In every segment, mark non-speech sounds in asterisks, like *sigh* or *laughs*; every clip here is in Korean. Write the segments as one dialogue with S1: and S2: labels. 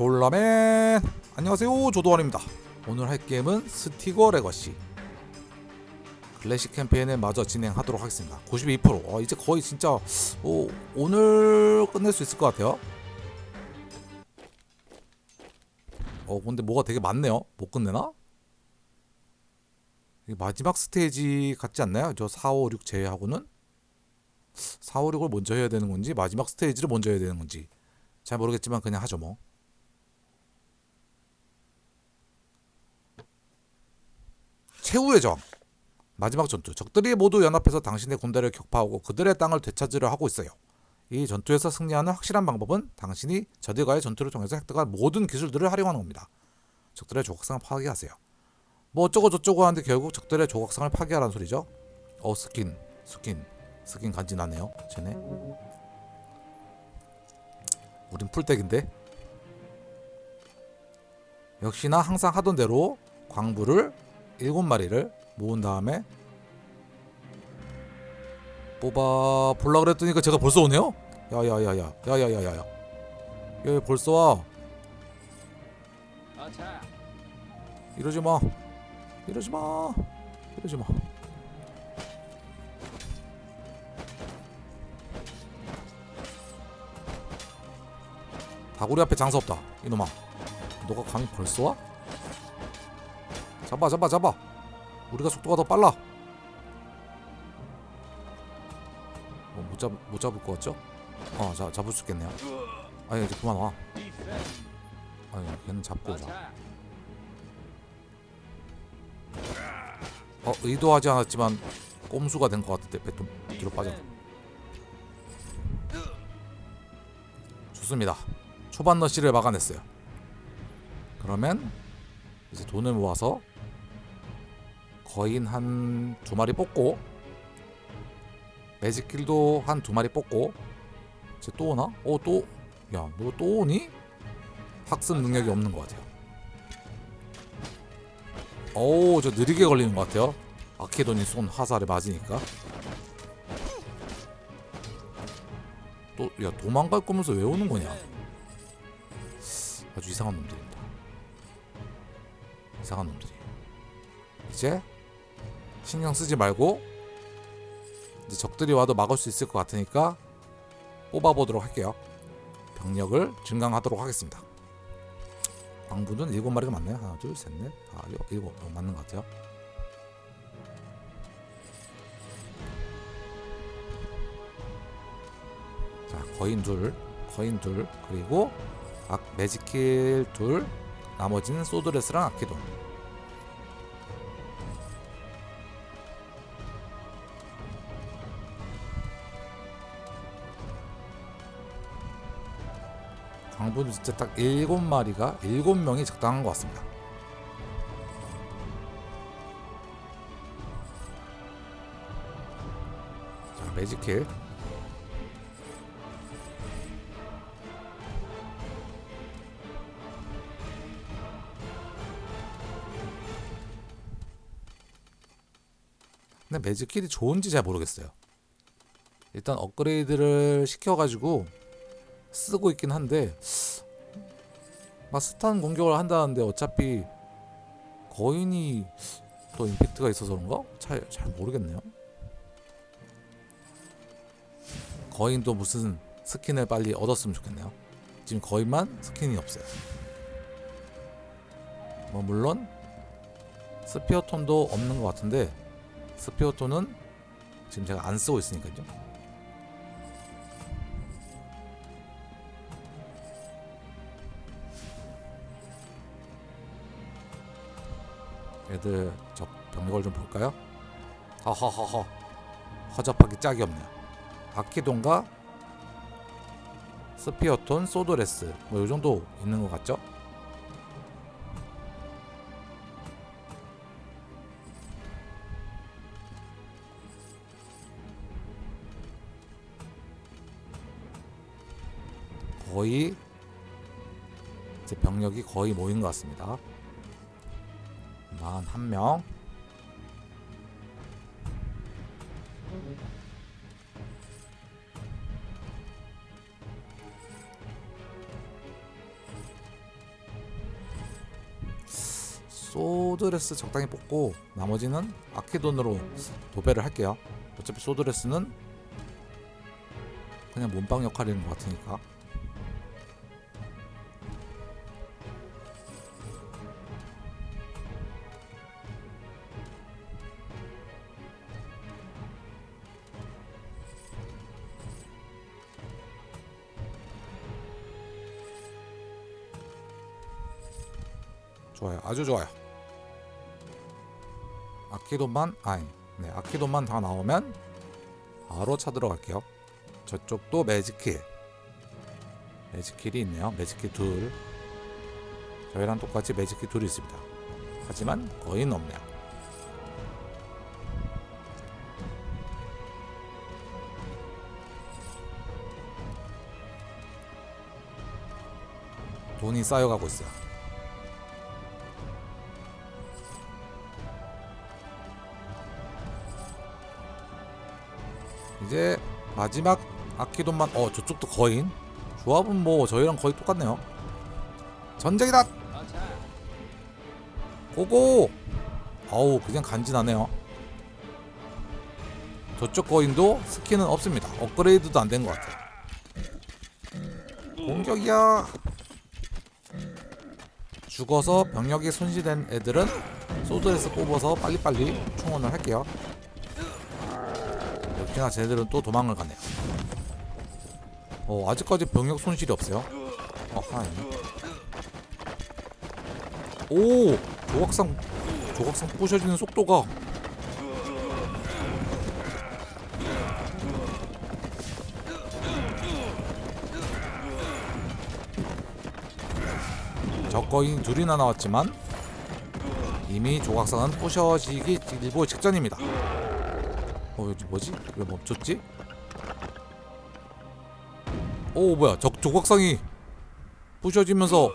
S1: 졸라맨 안녕하세요. 조도환입니다. 오늘 할 게임은 스티거 레거시. 클래식 캠페인을 마저 진행하도록 하겠습니다. 92% 어, 이제 거의 진짜 어, 오늘 끝낼 수 있을 것 같아요. 어 근데 뭐가 되게 많네요. 못 끝내나? 마지막 스테이지 같지 않나요? 저 4, 5, 6 제외하고는? 4, 5, 6을 먼저 해야 되는 건지 마지막 스테이지를 먼저 해야 되는 건지 잘 모르겠지만 그냥 하죠 뭐 최후의 정 마지막 전투 적들이 모두 연합해서 당신의 군대를 격파하고 그들의 땅을 되찾으려 하고 있어요. 이 전투에서 승리하는 확실한 방법은 당신이 저들과의 전투를 통해서 획득한 모든 기술들을 활용하는 겁니다. 적들의 조각상을 파괴하세요. 뭐 어쩌고 저쩌고 하는데 결국 적들의 조각상을 파괴하라는 소리죠. 어 스킨 스킨 스킨 간지나네요. 쟤네. 우린 풀떼기인데. 역시나 항상 하던 대로 광부를 일곱 마리를 모은 다음에 뽑아 볼라 그랬더니까 제가 벌써 오네요? 야야야야. 야야야야야. 야 벌써 와. 이러지 마. 이러지 마. 이러지 마. 다구리 앞에 장사 없다 이놈아. 너가 감히 벌써 와? 잡아 잡아 잡아. 우리가 속도가 더 빨라. 어, 못, 잡, 못 잡을 것 같죠? 어 자, 잡을 수 있겠네요. 아니 이제 그만 와. 아니 걔는 잡고 오자. 어 의도하지 않았지만 꼼수가 된 것 같은데 배좀 뒤로 빠져. 좋습니다. 초반 러시를 막아냈어요. 그러면 이제 돈을 모아서 거인 한 두 마리 뽑고 매직킬도 한 두 마리 뽑고 이제 또 오나? 어 또? 야 너 또 오니? 학습 능력이 없는 것 같아요 어우 저 느리게 걸리는 것 같아요 아케돈이 쏜 화살에 맞으니까 또 야 도망갈 거면서 왜 오는 거냐 아주 이상한 놈들입니다 이상한 놈들이 이제 신경 쓰지 말고 이제 적들이 와도 막을 수 있을 것 같으니까 뽑아보도록 할게요. 병력을 증강하도록 하겠습니다. 광부는 일곱 마리가 맞나요? 하나, 둘, 셋, 넷, 다, 여, 일곱 어, 맞는 것 같아요. 자, 거인 둘, 거인 둘, 그리고 악 매직킬 둘, 나머지는 소드레스랑 아키돈. 광부는 진짜 딱 일곱 마리가 일곱 명이 적당한 것 같습니다. 자 매직킬 근데 매직킬이 좋은지 잘 모르겠어요. 일단 업그레이드를 시켜가지고 쓰고 있긴 한데 막 스탄 공격을 한다는데 어차피 거인이 더 임팩트가 있어서 그런가? 잘, 잘 모르겠네요. 거인도 무슨 스킨을 빨리 얻었으면 좋겠네요. 지금 거인만 스킨이 없어요. 뭐 물론 스피어톤도 없는 것 같은데 스피어톤은 지금 제가 안 쓰고 있으니까요. 애들 저 병력을 좀 볼까요? 하하하하 허접하기 짝이 없네요. 아키돈과 스피어톤, 소도레스 뭐이 정도 있는 것 같죠? 거의 제 병력이 거의 모인 것 같습니다. 41명. 소드레스 적당히 뽑고 나머지는 아케돈으로 도배를 할게요. 어차피 소드레스는 그냥 몸빵 역할인 것 같으니까. 좋아요. 아주 좋아요. 아키돈만 아니 네 아키돈만 다 나오면 바로 찾으러 갈게요. 저쪽도 매직킬 매직킬이 있네요. 매직킬 둘 저희랑 똑같이 매직킬 둘이 있습니다. 하지만 거의는 없네요. 돈이 쌓여가고 있어요. 이제 마지막 아키돈만 어 저쪽도 거인? 조합은 뭐 저희랑 거의 똑같네요. 전쟁이다! 고고! 어우 그냥 간지나네요. 저쪽 거인도 스킨은 없습니다. 업그레이드도 안 된 것 같아 공격이야! 죽어서 병력이 손실된 애들은 소드에서 뽑아서 빨리빨리 충원을 할게요 역시나 쟤들은 또 도망을 가네요. 어, 아직까지 병력 손실이 없어요. 어, 하나 있네. 오! 조각상, 조각상 부셔지는 속도가. 적거인 둘이나 나왔지만 이미 조각상은 부셔지기 일보 직전입니다. 어 여기 뭐지? 왜 멈췄지? 오 뭐야 적 조각상이 부셔지면서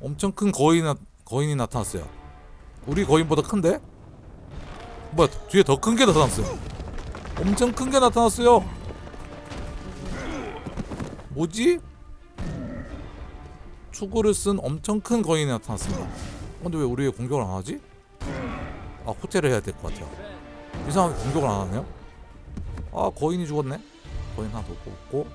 S1: 엄청 큰 거인이 나, 거인이 나타났어요. 우리 거인보다 큰데? 뭐야 뒤에 더 큰 게 나타났어요. 엄청 큰 게 나타났어요. 뭐지? 추구를 쓴 엄청 큰 거인이 나타났습니다. 근데 왜 우리의 공격을 안 하지? 아 호텔을 해야 될 것 같아요. 이상하게 공격을 안 하네요. 아 거인이 죽었네. 거인 하나 더 뽑고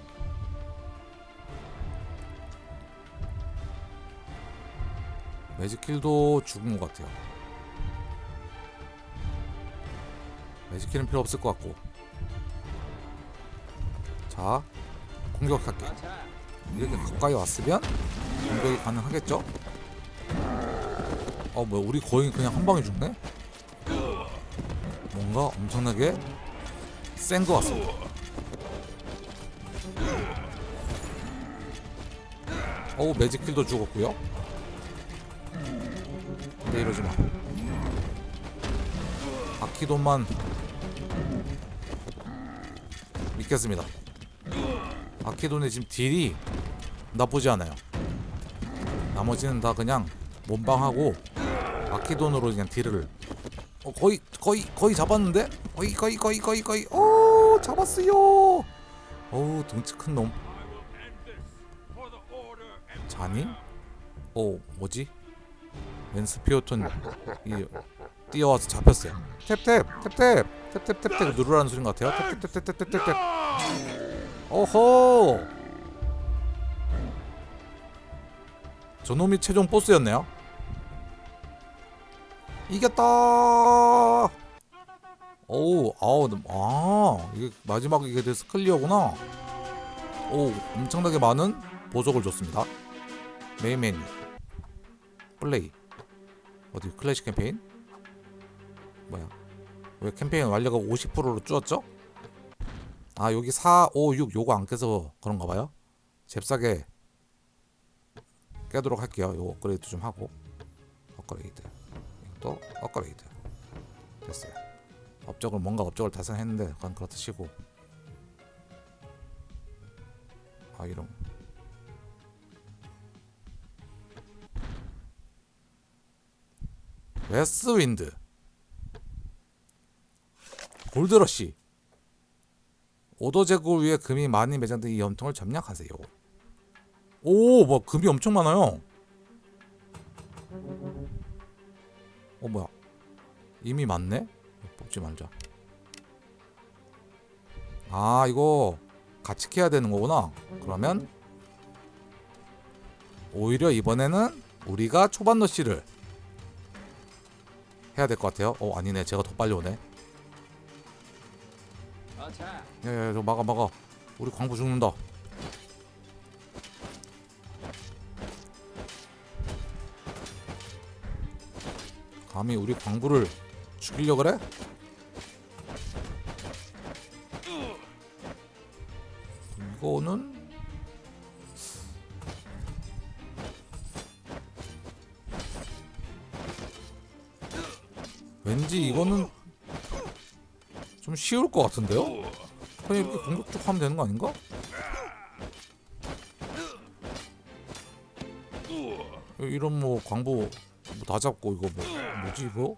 S1: 매직킬도 죽은 것 같아요. 매직킬은 필요 없을 것 같고 자 공격할게. 이렇게 가까이 왔으면 공격이 가능하겠죠? 어 뭐야 우리 거인 그냥 한 방에 죽네? 뭔가 엄청나게 센 것 같습니다. 어우 매직킬도 죽었고요. 근데 이러지 마. 아키돈만 믿겠습니다. 아키돈의 지금 딜이 나쁘지 않아요. 나머지는 다 그냥 몸방하고 아키돈으로 그냥 딜을 어, 거의 거의 거의 잡았는데 거의 거의 거의 거의 거의 오 잡았어요. 어우 덩치 큰 놈. 자니? 어 뭐지? 웬 스피어톤 이 뛰어와서 잡혔어요. 탭탭 탭탭 탭탭탭탭 누르라는 소린 것 같아요. 탭탭탭탭탭탭탭. 오호. 저놈이 최종 보스였네요. 이겼다. 오, 아우, 아, 이게 마지막 이게 돼서 클리어구나. 오, 엄청나게 많은 보석을 줬습니다. 메인 메뉴, 플레이, 어디 클래식 캠페인? 뭐야? 왜 캠페인 완료가 50%로 줄었죠? 아, 여기 4, 5, 6 요거 안 깨서 그런가 봐요. 잽싸게 깨도록 할게요. 요 업그레이드 좀 하고 업그레이드. 또 업그레이드 됐어요. 업적을 뭔가 업적을 달성했는데 그건 그렇다 치고 아 이런 웨스트윈드 골드러시 오더 제고를 위해 금이 많이 매장된 이 염통을 점령하세요. 오, 뭐 금이 엄청 많아요. 어 뭐야? 이미 맞네? 뽑지 말자. 아 이거 같이 캐야 되는 거구나. 그러면 오히려 이번에는 우리가 초반 러시를 해야 될 것 같아요. 어 아니네, 제가 더 빨리 오네. 야야야, 저 막아 막아. 우리 광부 죽는다. 감히 우리 광부를 죽이려 그래? 이거는 왠지 이거는 좀 쉬울 것 같은데요? 그냥 이렇게 공격 쭉 하면 되는 거 아닌가? 이런 뭐 광부 뭐 다 잡고 이거 뭐 뭐지 이거?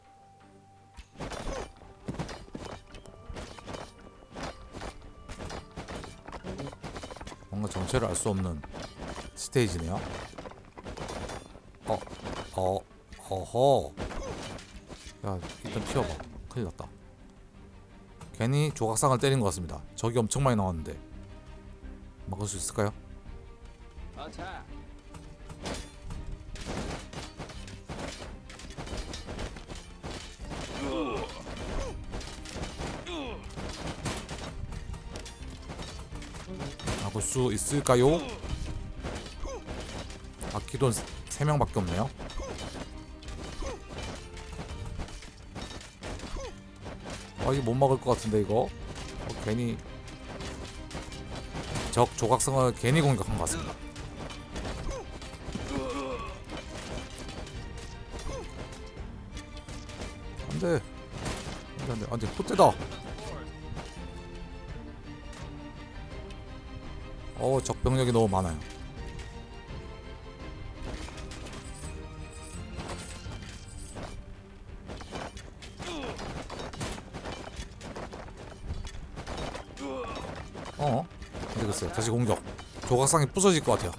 S1: 뭔가 정체를 알 수 없는 스테이지네요. 어, 어, 어허. 야, 일단 튀어봐. 큰일 났다. 괜히 조각상을 때린 것 같습니다. 적이 엄청 많이 나왔는데 막을 수 있을까요? 수 있을까요? 아키돈 3명밖에 없네요. 아 이거 못 막을 것 같은데 이거 어, 괜히 적 조각성을 괜히 공격한 것 같습니다. 안돼 안돼 안돼 안돼 호때다. 어 적 병력이 너무 많아요. 어? 안 되겠어요. 다시 공격. 조각상이 부서질 것 같아요.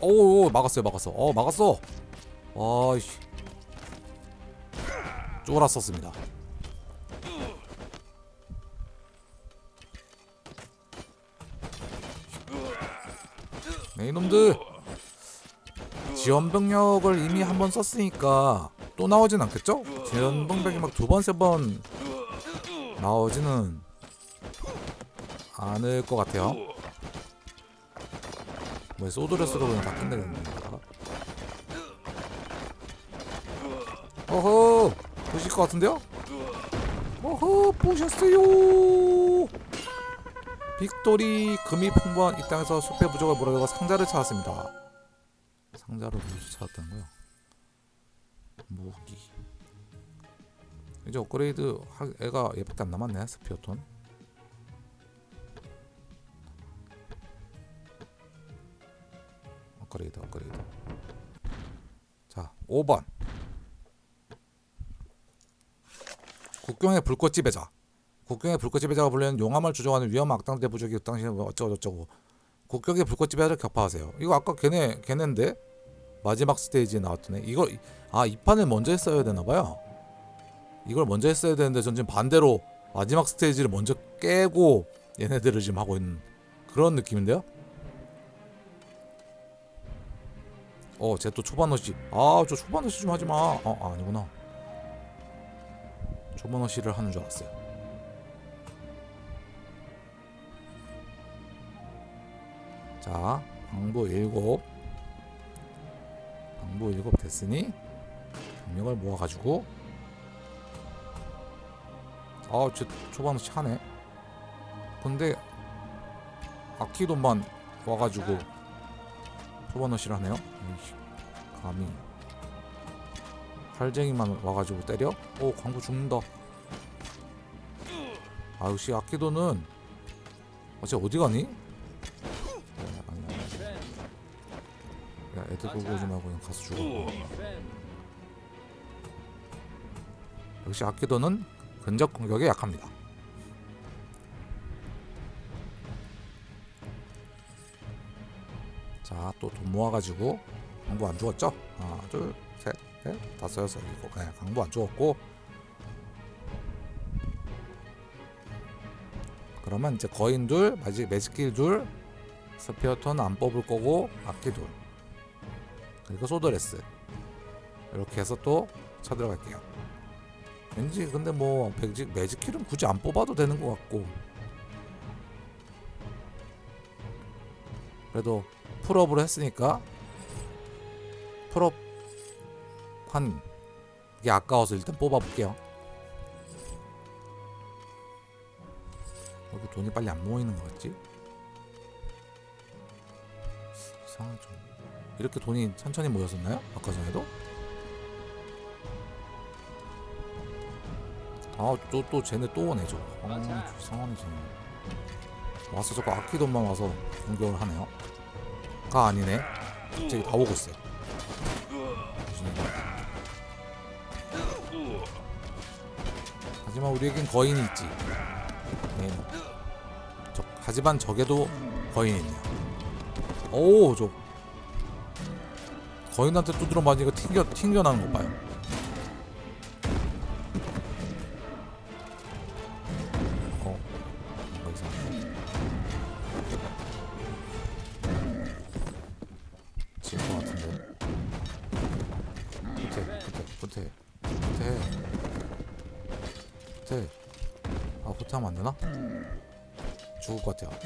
S1: 오, 오 막았어요, 막았어. 어, 막았어. 아이씨. 쫄았었습니다. 이놈들. 지원 병력을 이미 한 번 썼으니까 또 나오진 않겠죠? 지원 병력이 막 두 번, 세 번 나오지는 않을 것 같아요. 뭐 소드레스로 그냥 다 끝내겠네. 이거다가. 어허, 보실 것 같은데요? 어허, 보셨어요. 빅토리 금이 풍부한 이 땅에서 숲의 부족을 몰아내고 상자를 찾았습니다. 상자를 무엇을 찾았다는 거야? 무기. 이제 업그레이드 하, 애가 얘밖에 안 남았네 스피어톤. 업그레이드 업그레이드. 자 5번. 국경의 불꽃 지배자. 국경의 불꽃 지배자가 불리는 용암을 주종하는 위험한 악당 대 부족이 그 당시에 뭐 어쩌고 저쩌고. 국경의 불꽃 지배자를 격파하세요. 이거 아까 걔네 걔네인데 마지막 스테이지에 나왔던 애. 이거 아 이 판을 먼저 했어야 되나 봐요. 이걸 먼저 했어야 되는데 전 지금 반대로 마지막 스테이지를 먼저 깨고 얘네들을 지금 하고 있는 그런 느낌인데요. 어, 쟤 또 초반 어시. 아, 저 초반 어시 좀 하지 마. 어, 아, 아니구나. 초반 어시를 하는 줄 알았어요. 자, 방부 일곱. 방부 일곱 됐으니 병력을 모아 가지고 아, 쟤 초반 어시 하네. 근데 아키돈만 와 가지고 초반 어시를 하네요. 감히 팔쟁이만 와 가지고 때려? 오 광고 죽는다. 아 역시 아키도는 어째 어디 가니? 야 애들 보고 오지 말고 그냥 가서 죽어. 역시 아키도는 근접 공격에 약합니다. 자, 또 돈 모아가지고 강부 안 죽었죠? 하나, 둘, 셋, 넷, 다섯, 여섯, 일곱. 네, 강부 안 죽었고. 그러면 이제 거인 둘, 마지 매직길 둘, 스피어톤 안 뽑을 거고 악기 둘. 그리고 소드레스. 이렇게 해서 또 쳐들어갈게요. 왠지 근데 뭐 매직 매직킬은 굳이 안 뽑아도 되는 것 같고. 그래도 풀업으로 했으니까 풀업 한 이게 아까워서 일단 뽑아볼게요. 여기 돈이 빨리 안 모이는 것 같지? 이상하죠. 이렇게 돈이 천천히 모였었나요? 아까 전에도? 아, 또, 또 쟤네 또 오네, 저거. 아, 저 이상하네, 쟤네. 와서 자꾸 아끼돈만 와서 공격을 하네요. 가 아니네. 갑자기 다 오고 있어요. 하지만 우리에겐 거인이 있지. 네. 저, 하지만 적에도 거인이 있네요. 오, 저 거인한테 두드려 맞으니까 튕겨 튕겨나는 거 봐요. 어, 끝에. 아? 죽을 것 같아요.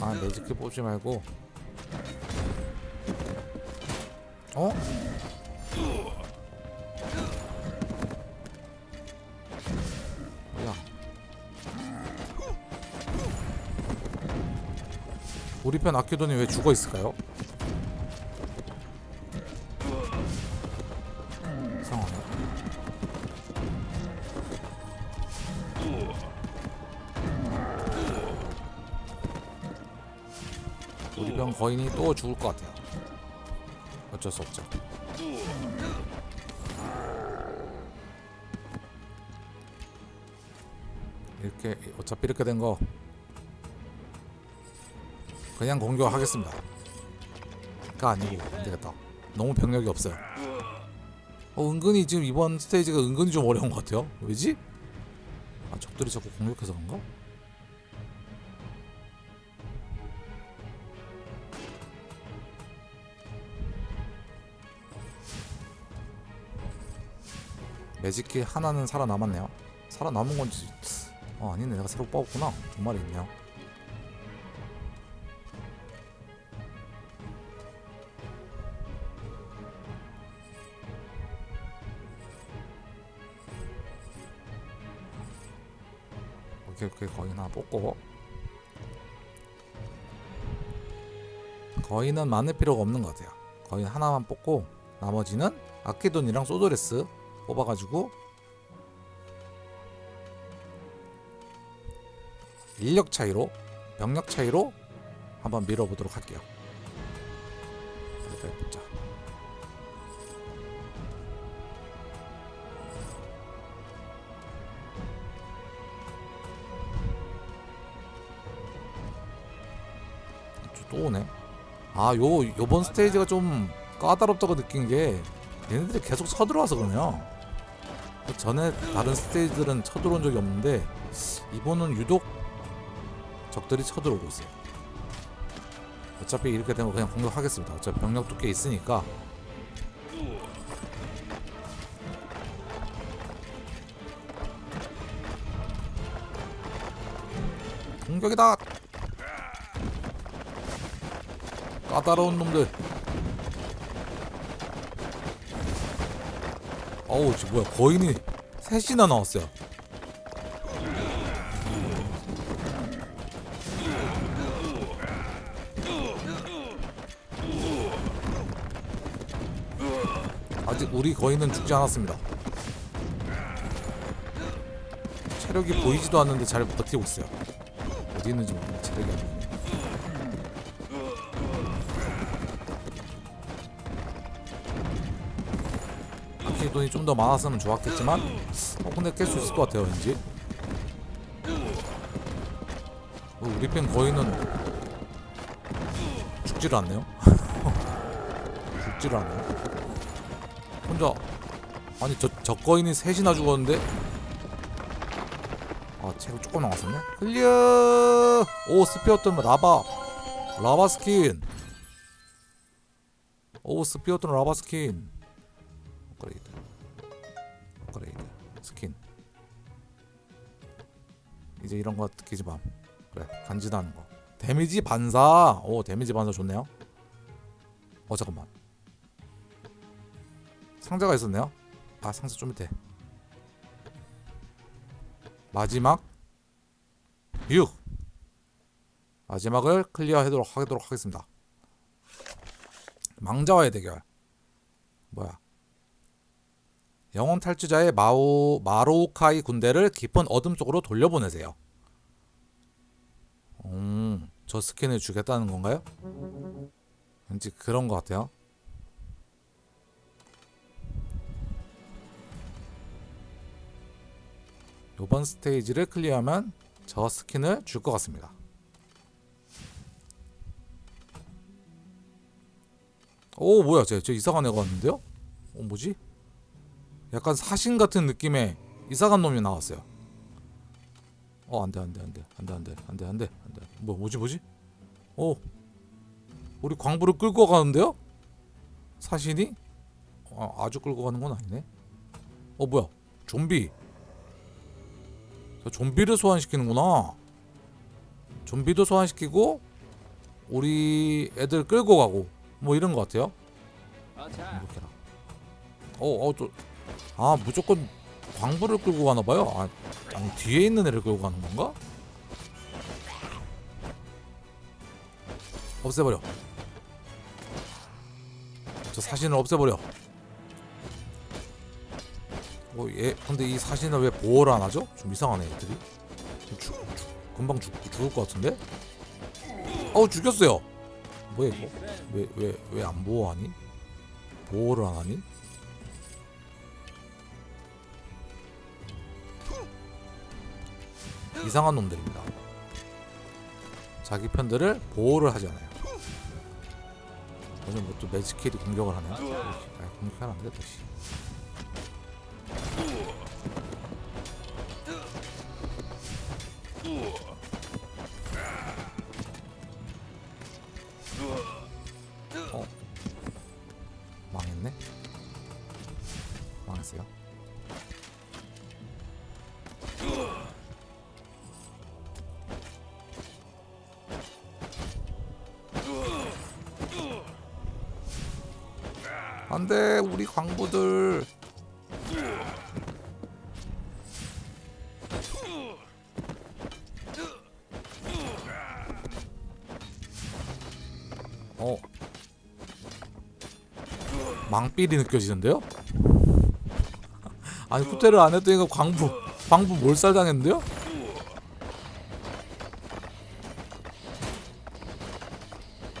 S1: 아, 매직키 뽑지 말고. 어? 뭐야? 우리 편 아키돈이 왜 죽어 있을까요? 거인이 또 죽을 것 같아요. 어쩔 수 없죠. 이렇게 어차피 이렇게 된 거 그냥 공격하겠습니다. 가 아니고 안 되겠다. 너무 병력이 없어요. 어, 은근히 지금 이번 스테이지가 은근히 좀 어려운 것 같아요. 왜지? 아 적들이 자꾸 공격해서 그런가? 매직키 하나는 살아남았네요. 살아남은 건지 어 아니네 내가 새로 뽑았구나. 두 마리 있네요. 오케이 오케이 거인 하나 뽑고 거인은 많을 필요가 없는 것 같아요. 거인 하나만 뽑고 나머지는 아케돈이랑 소도레스 뽑아가지고 인력 차이로 병력 차이로 한번 밀어보도록 할게요. 이렇게 해보자. 또 오네. 아, 요 요번 스테이지가 좀 까다롭다고 느낀 게 얘네들이 계속 쳐들어와서 그러네요. 그 전에 다른 스테이지들은 쳐들어온 적이 없는데 이번은 유독 적들이 쳐들어오고 있어요. 어차피 이렇게 되면 그냥 공격하겠습니다. 어차피 병력도 꽤 있으니까. 공격이다. 까다로운 놈들. 어우, 저 뭐야? 거인이 셋이나 나왔어요. 아직 우리 거인은 죽지 않았습니다. 체력이 보이지도 않는데 잘 버티고 있어요. 어디 있는지 모르겠네. 체력이 돈이 좀 더 많았으면 좋았겠지만 어 근데 깰 수 있을 것 같아요 왠지. 어, 우리 편 거인은 죽지를 않네요. *laughs* 죽지를 않네요. 혼자 아니 저, 저 거인이 셋이나 죽었는데? 아 체력 조금 남았었네? 클리어 오 스피어 뜬 라바. 라바 스킨. 오 스피어 뜬 라바 스킨. 업그레이드 스킨. 이제 이런 거마 그래 간지나는 거. 데미지 반사! 오 데미지 반사 좋네요. 어 잠깐만. 상자가 있었네요. 아 상자 좀 밑에. 마지막. 6 마지막을 클리어하도록 하도록 하겠습니다. 망자와의 대결. 뭐야 영혼 탈주자의 마오 마로우카이 군대를 깊은 어둠 속으로 돌려보내세요. 음, 저 스킨을 주겠다는 건가요? 왠지 그런 것 같아요. 이번 스테이지를 클리어하면 저 스킨을 줄 것 같습니다. 오 뭐야 쟤, 쟤 이상한 애가 왔는데요? 어 뭐지? 약간 사신 같은 느낌의 이상한 놈이 나왔어요. 어 안돼 안돼 안돼 안돼 안돼 안돼 안돼 안돼 뭐 뭐지 뭐지? 오 우리 광부를 끌고 가는데요? 사신이? 아, 아주 끌고 가는 건 아니네. 어 뭐야 좀비? 저 좀비를 소환시키는구나. 좀비도 소환시키고 우리 애들 끌고 가고 뭐 이런 것 같아요. 이렇게라. 어, 어, 또, 아, 무조건 광부를 끌고 가나 봐요. 아, 아니, 뒤에 있는 애를 끌고 가는 건가? 없애버려. 저 사신을 없애버려. 어, 얘, 근데 이 사신을 왜 보호를 안 하죠? 좀 이상하네, 애들이. 좀 죽, 죽, 금방 죽, 죽을 것 같은데? 어우, 죽였어요. 뭐야, 이거? 왜, 왜, 왜 안 보호하니? 보호를 안 하니? 이상한 놈들입니다. 자기 편들을 보호를 하지 않아요. 요즘 뭐또 매직킬이 공격을 하네. 아, 공격하면 안 되겠다. 우리 광부들 어 망삘이 느껴지는데요? *laughs* 아니 후퇴를 안 했더니 광부 광부 몰살 당했는데요?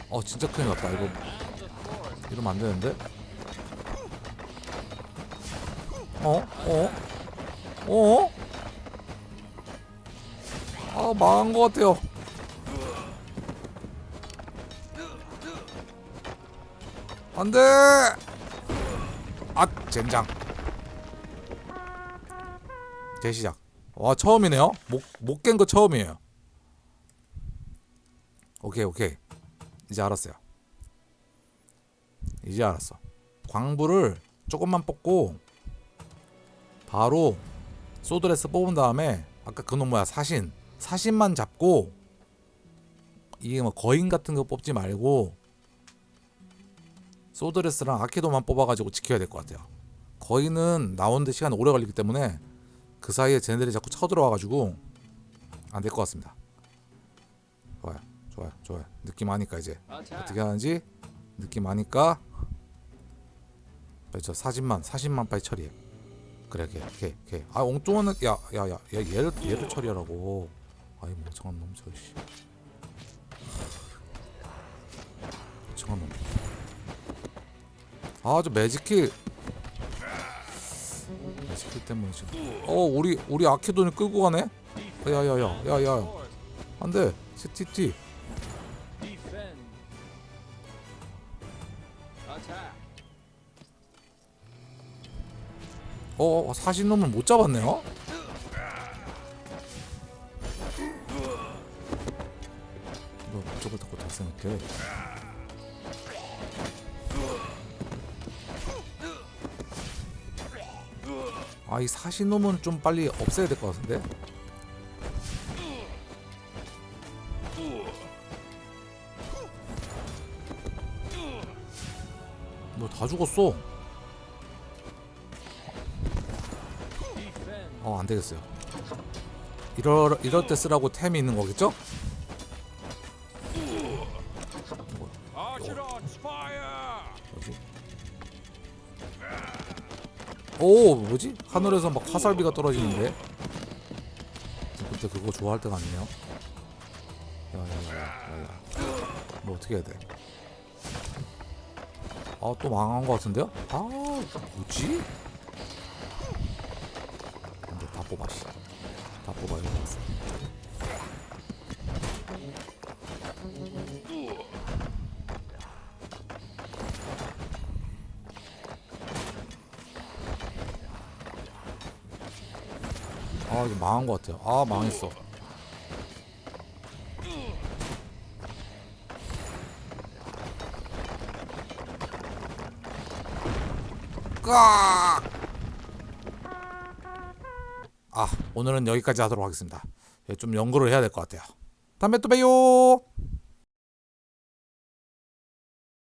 S1: 어 진짜 큰일 났다 이거 이러면 안 되는데? 어? 어? 어? 아 망한 것 같아요. 안돼. 아 젠장. 재시작. 와 처음이네요. 못못 깬 거 처음이에요. 오케이 오케이. 이제 알았어요. 이제 알았어. 광부를 조금만 뽑고 바로 소드레스 뽑은 다음에 아까 그놈 뭐야 사신 사신만 잡고 이게 뭐 거인 같은 거 뽑지 말고 소드레스랑 아키도만 뽑아가지고 지켜야 될 것 같아요. 거인은 나오는데 시간 오래 걸리기 때문에 그 사이에 쟤네들이 자꾸 쳐들어와가지고 안 될 것 같습니다. 좋아요, 좋아요, 좋아요. 느낌 아니까 이제 어떻게 하는지 느낌 아니까 저 사진만 사진만 빨리 처리해. 그래 걔걔 걔. 아 엉뚱한 야야 야 야, 얘를 얘를 처리하라고. 아이 멍청한 놈 저씨. 멍청한 놈. 아 저 매직키 내 스킬 때문에 지금. 어 우리 우리 아키돈이 끌고 가네. 야야야 야야 안돼.
S2: Defend.
S1: 어 사신 놈은 못 잡았네요. 너 그쪽을 닫고 달성할게. 아이 사신 놈은 좀 빨리 없애야 될 것 같은데. 뭐다 죽었어. 안 되겠어요. 이럴 이럴 때 쓰라고 템이 있는 거겠죠? 오, 뭐지? 하늘에서 막 화살비가 떨어지는데. 그때 그거 좋아할 때가 아니네요. 야야야야야. 뭐 어떻게 해야 돼? 아, 또 망한 거 같은데요? 아, 뭐지? 근데 다 뽑아 뽑아야 돼. 아, 이거 망한 거 같아요. 아, 망했어. 까! 오늘은 여기까지 하도록 하겠습니다. 예, 좀 연구를 해야 될 것 같아요. 다음에 또 봬요.